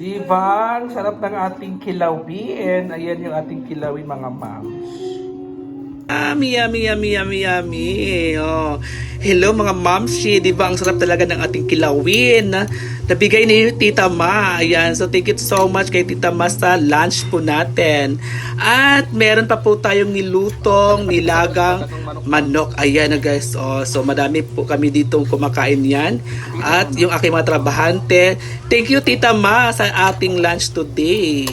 Diba? Ang sarap ng ating kilawin. Ayan yung ating kilawin mga moms. Yummy, yummy, yummy, yummy, yummy. Oh. Hello mga momshi, di ba ang sarap talaga ng ating kilawin nabigay ni Tita Ma. Ayan, so thank you so much kay Tita Ma sa lunch po natin. At meron pa po tayong nilutong nilagang manok. Ayan na guys, oh, so madami po kami dito kumakain yan. At yung aking mga trabahante, thank you Tita Ma sa ating lunch today.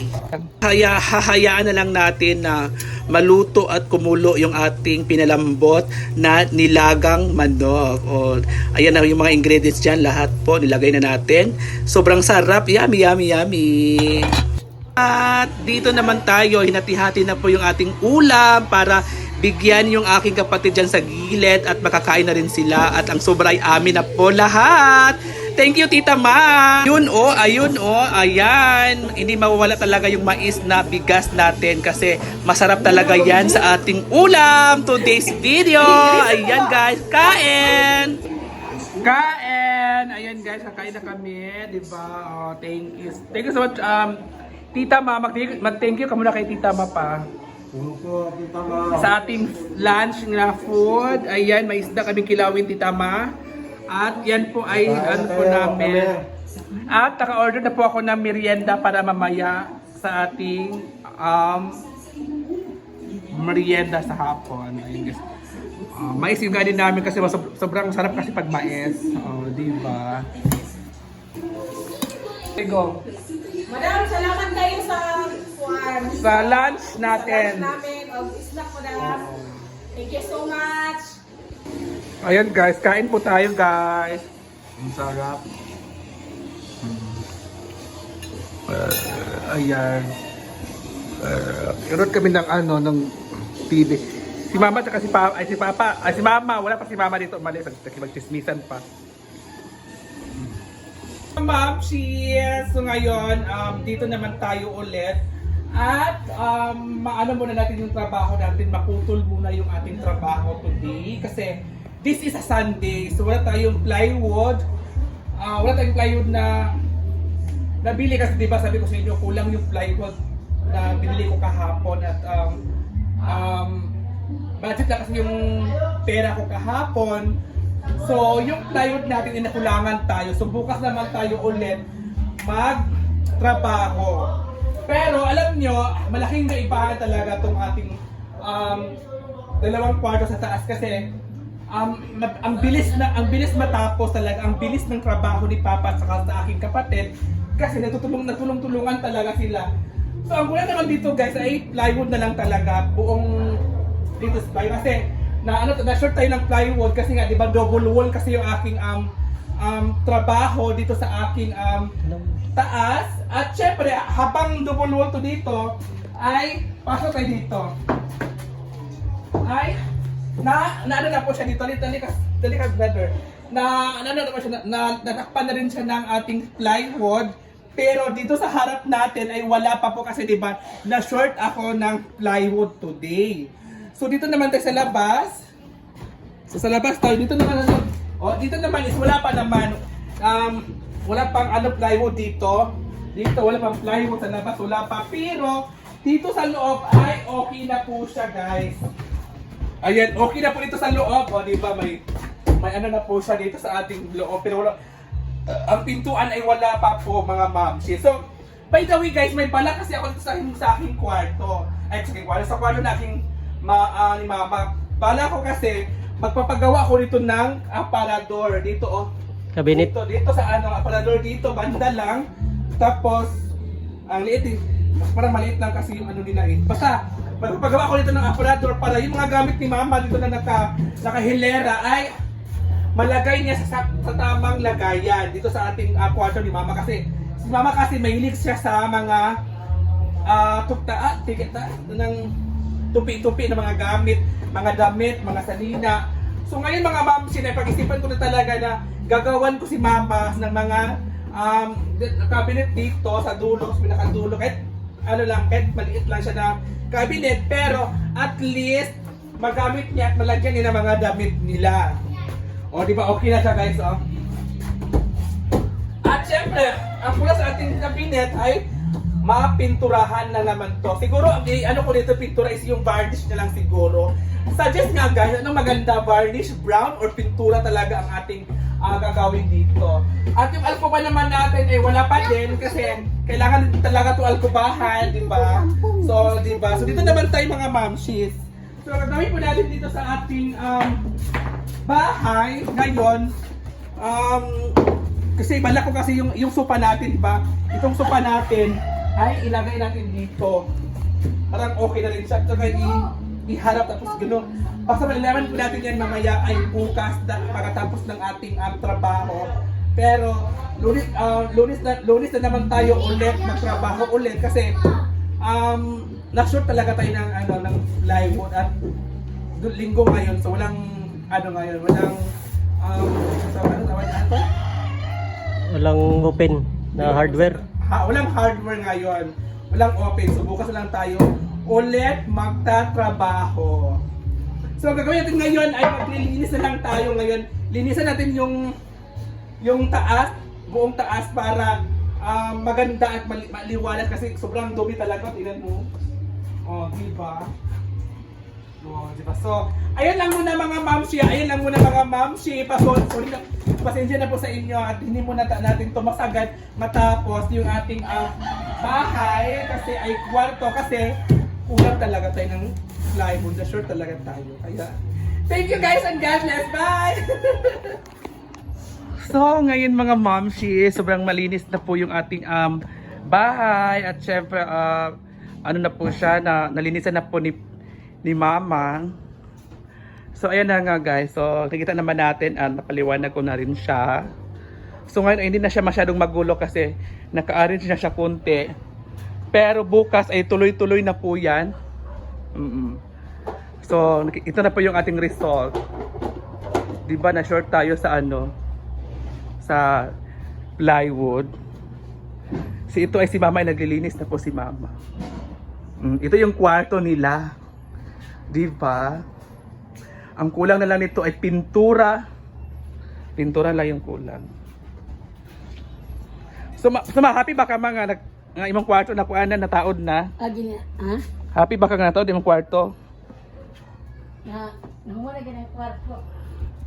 Kaya hahayaan na lang natin na maluto at kumulo yung ating pinalambot na nilagang manok. O, ayan na yung mga ingredients dyan. Lahat po nilagay na natin. Sobrang sarap. Yummy, yummy, yummy. At dito naman tayo, hinati-hati na po yung ating ulam para bigyan yung aking kapatid dyan sa gilid at makakain na rin sila at ang sobra ay amin na po lahat. Thank you, Tita Ma. Yun oh, ayun oh, ayan. Hindi mawawala talaga yung mais na bigas natin kasi masarap talaga yan sa ating ulam. Today's video. Ayan guys, kain. Kain. Ayan guys, kakain na kami, 'di ba? Oh, thank you. Thank you so much um Tita Ma, mag- mag-thank you ka muna kay Tita Ma pa ma. sa ating lunch na food. Ayan, may isda kaming kilawin, Tita Ma. At yan po ay ano po namin. At naka-order na po ako ng merienda para mamaya sa ating um, merienda sa hapon. Ayun guys. Uh, mais yung kanin namin kasi sob- sobrang sarap kasi pag mais. Oh, di ba? Okay, go. Madam, salamat kayo sa kuwan. Sa lunch natin. namin. Og snack, madam. Thank you so much. Ayan guys, kain po tayo guys. Ang sarap. Uh, ayan. Uh, Irot kami ng ano, ng TV. Si Mama at si Papa, ay si Papa, ay si Mama, wala pa si Mama dito, umalis, magchismisan pa. Ma'am, cheers! So ngayon, um, dito naman tayo ulit. At um, maano muna natin yung trabaho natin, maputol muna yung ating trabaho today. Kasi this is a Sunday, so wala tayong plywood. Ah, wala tayong plywood na nabili kasi 'di ba sabi ko sa inyo kulang yung plywood na binili ko kahapon at um, um, budget lang kasi yung pera ko kahapon. So, yung plywood natin inakulangan tayo. So, bukas naman tayo ulit magtrabaho. Pero alam nyo, malaking kaibahan talaga tong ating um, dalawang kwarto sa taas kasi um, ang bilis na ang bilis matapos talaga ang bilis ng trabaho ni Papa at saka sa aking kapatid kasi natutulong natulong-tulungan talaga sila. So ang kulang naman dito guys ay plywood na lang talaga buong dito sa bahay. Kasi na ano na short tayo ng plywood kasi nga 'di ba double wall kasi yung aking um um trabaho dito sa aking um taas. At syempre habang double wall to dito ay pasok tayo dito. Ay na na ano na po siya dito dali ka brother na na ano na po siya na natakpan na rin siya ng ating plywood pero dito sa harap natin ay wala pa po kasi 'di ba na short ako ng plywood today. So dito naman tayo sa labas. So sa labas tayo dito naman ano oh dito naman is wala pa naman um wala pang ano plywood dito. Dito wala pang plywood sa labas wala pa. Pero dito sa loob ay okay na po siya guys Ayan, okay na po dito sa loob. O, di ba, may, may ano na po siya dito sa ating loob. Pero wala, uh, ang pintuan ay wala pa po, mga ma'am. So, by the way guys, may bala kasi ako dito sa, aking- sa aking kwarto. Ay, sa aking kwarto. Sa kwarto na aking ma, ah, ni mama. Bala ko kasi, magpapagawa ko dito ng aparador. Dito, oh. Kabinet. Dito, dito sa ano, aparador dito, banda lang. Tapos, ang liit eh. Parang maliit lang kasi yung ano nila eh. Basta, magpapagawa ko dito ng aparador para yung mga gamit ni mama dito na naka, nakahilera ay malagay niya sa, sa tamang lagayan dito sa ating uh, kwarto ni mama kasi si mama kasi mahilig siya sa mga ah tukta ah, ticket ah, ng tupi-tupi na mga gamit, mga damit, mga salina. So ngayon mga ma'am, sinapag-isipan ko na talaga na gagawan ko si mama ng mga um, cabinet dito sa dulo, sa pinakadulo. Kahit ano lang, kahit maliit lang siya na cabinet, pero at least magamit niya at malagyan niya ng mga damit nila. O, di ba okay na siya guys, oh. At syempre, ang pula sa ating cabinet ay mapinturahan na naman to. Siguro, i- ano ko dito pintura is yung varnish na lang siguro. Suggest nga guys, anong maganda, varnish, brown, or pintura talaga ang ating ah, gagawin dito. At yung alcoba naman natin ay wala pa din kasi kailangan talaga to alcobahan, di ba? So, di ba? So, dito naman tayo mga mamshis. So, gagawin po natin dito sa ating um, bahay ngayon. Um, kasi bala ko kasi yung yung sopa natin, di ba? Itong sopa natin ay ilagay natin dito. Parang okay na rin siya. Ito i iharap tapos gano'n. Basta malalaman po natin yan mamaya ay bukas na pagkatapos ng ating um, trabaho. Pero lunes, uh, lunes, na, lunes na naman tayo ulit magtrabaho ulit kasi um, na-short talaga tayo ng, ano, ng plywood at linggo ngayon so walang ano ngayon walang um, sa ano tawag ano? Walang open na hardware. Ha, walang hardware ngayon. Walang open. So bukas lang tayo ulit magtatrabaho. So gagawin natin ngayon ay maglilinis na lang tayo ngayon. Linisan natin yung yung taas, buong taas para ah, maganda at mali- maliwanag kasi sobrang dumi talaga. Tingnan mo. Oh, di ba? Oh, di ba? So, ayun lang muna mga mamsi. Ayun lang muna mga mamsi. Pasol, sorry na. Pasensya na po sa inyo at hindi muna ta- natin ito masagad matapos yung ating ah, bahay kasi ay kwarto kasi kulang talaga tayo ng plywood. Na sure talaga tayo. Kaya, thank you guys and God bless. Bye! So, ngayon mga momshi, sobrang malinis na po yung ating um, bahay at syempre, ah, ano na po siya, na, nalinisan na po ni, ni mama. So, ayan na nga guys. So, nakikita naman natin, ah, napaliwanag ko na rin siya. So, ngayon ay hindi na siya masyadong magulo kasi naka-arrange na siya kunti. Pero bukas ay tuloy-tuloy na po yan. Mm-mm. So, ito na po yung ating result. Di ba na short tayo sa ano? Sa plywood. Si ito ay si mama ay naglilinis na po si mama. Mm, ito yung kwarto nila. Di ba? Ang kulang na lang nito ay pintura. Pintura lang yung kulang. So, so happy ba ka mga nag, nga imong kwarto na kuanan na taod na? Agi na, ha? Happy ba ka nga taod imong kwarto? Na, namula ka ng kwarto.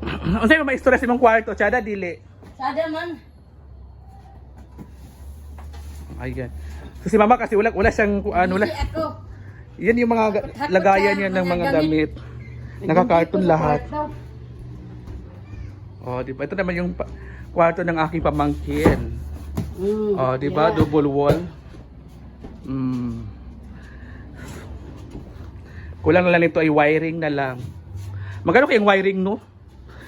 Unsay mo maistorya sa imong kwarto? Chada dili. Sada man. Ayan. So si mama kasi wala wala siyang ano wala. Ako. Yan yung mga ga- lagayan niya ng mga damit. Nakakarton lahat. Oh, di ba? Ito naman yung kwarto ng aking pamangkin. Mm, Oh, di ba? yeah. Double wall. Mm. Kulang na lang nito ay wiring na lang. Magkano kayong wiring, no?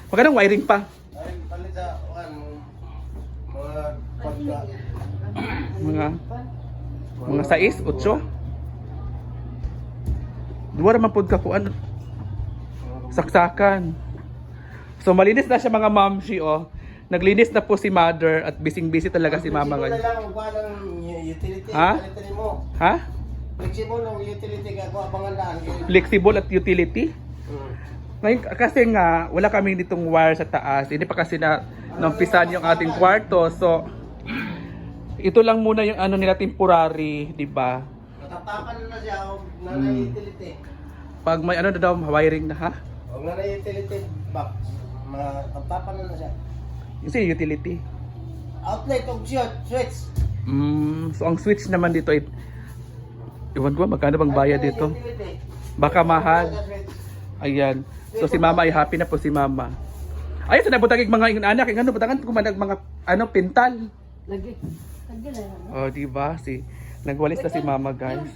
Magkano wiring pa? Ay, palit sa, ano, mga pagka. Mga mga 6, 8? Duwa naman pod ka kuan saksakan. So malinis na siya mga mamshi oh. Naglinis na po si mother at bising-busy talaga si mama ngayon. na lang, kuha ng utility. Ha? palitan mo. Ha? Flexible ng utility kuha pangalaan. Flexible at utility? Hmm. Ngayon, kasi nga, wala kami ditong wire sa taas. Hindi pa kasi na nampisan yung ating kwarto. So, ito lang muna yung ano nila temporary, di ba? Natatapan na siya, o Hmm. nanay utility. Pag may ano na daw, wiring na ha? O nanay utility box, matatapan na na siya. Sa utility. Outlet o switch. Mm, so ang switch naman dito ay Iwan ko magkano bang bayad dito? Baka mahal. Ayan. So si mama ay happy na po si mama. Ayun, sa nabutagig mga anak, ano, butangan ko manag mga ano, pintal. Lagi. Lagi na. Oh, di ba? Si nagwalis na si mama, guys.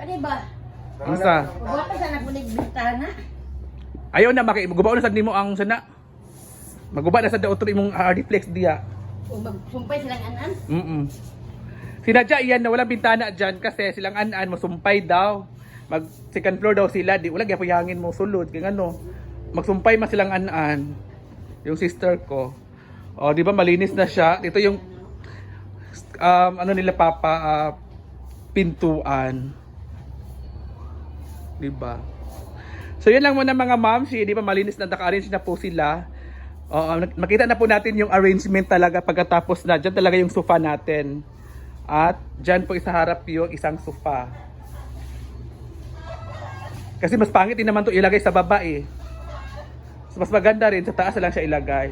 Ano ba? Ang sa? Buwata sa nagulig bintana. Ayaw na maki gubaw na sad nimo ang sana. Maguba na sa daotro imong hardiplex diya. O magsumpay silang anan. Mm. Sinadya iyan na walang bintana diyan kasi silang an-an mo sumpay daw. Mag second floor daw sila, di wala gyapon hangin mo sulod kay ano. Magsumpay man silang an-an. Yung sister ko. Oh, di ba malinis na siya? Dito yung um, ano nila papa ah, pintuan. Di ba? So yun lang muna mga ma'am, si di ba malinis na naka-arrange na po sila. Oo, makita na po natin yung arrangement talaga pagkatapos na. Diyan talaga yung sofa natin. At diyan po isaharap yung isang sofa. Kasi mas pangit din naman to ilagay sa baba eh. So, mas maganda rin sa taas lang siya ilagay.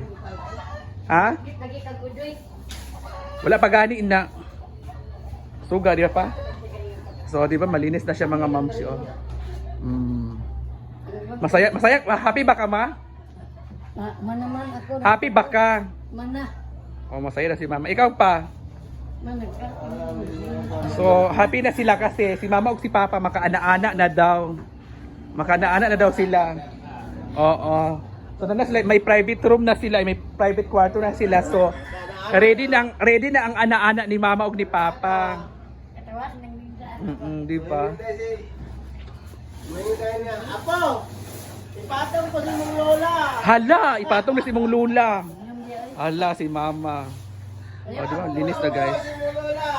Ha? Wala pa gani na. Suga, di pa? So, di ba malinis na siya mga moms oh. Mm. Masaya, masaya, happy ba ka ma? Ah, manaman ako. Happy ba ka? Mana. Oh, masaya na si mama. Ikaw pa? Mana. So, happy na sila kasi si mama ug si papa makaana-ana na daw. Makaana-ana na daw sila. Oo. So, na sila, may private room na sila, may private kwarto na sila. So, ready na, ready na ang ana-ana ni mama ug ni papa. Katawas ng bigdaan. Mm, di ba? Apo! Ipatong ko si mong lola! Hala, ipatong na si mong lula. Hala, si mama. O, di ba? Linis na guys. Lola!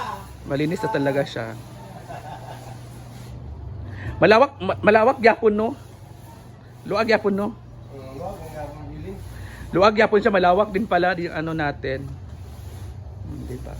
Malinis na talaga siya. Malawak, ma- malawak gyapon no? Luag gyapon no? Luag yapon siya, malawak din pala yung ano natin. Hmm, di ba?